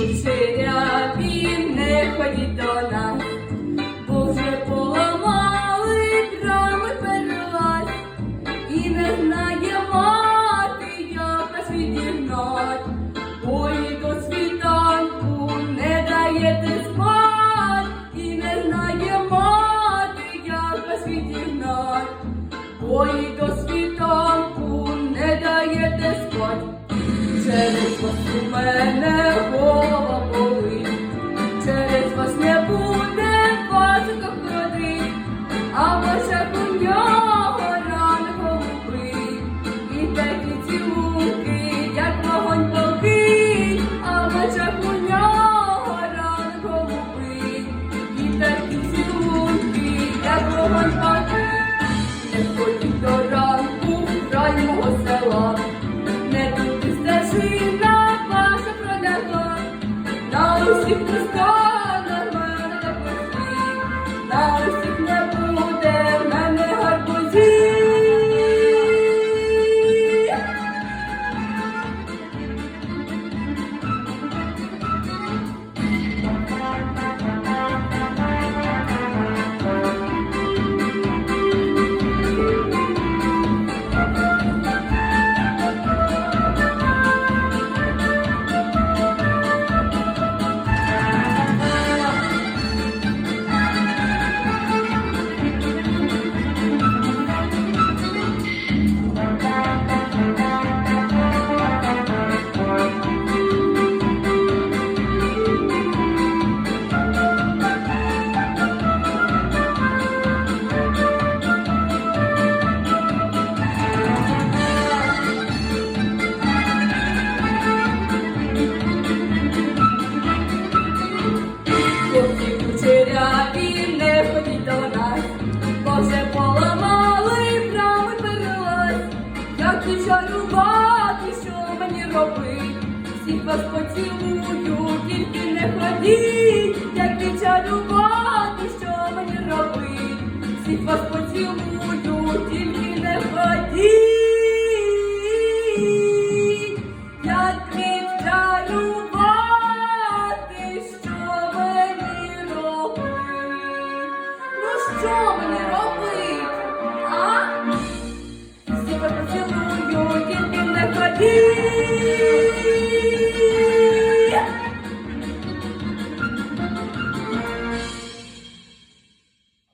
você відігнать, до світанку не даєте спать, і не знає мати, як вас відігнать, Ой, до світанку не даєте спать. Через вас у мене на усіх пускала мене на пусті, на усіх Всіх вас поцілую, тільки не ходіть, як дитя любати, що мені робить? Всіх вас поцілую,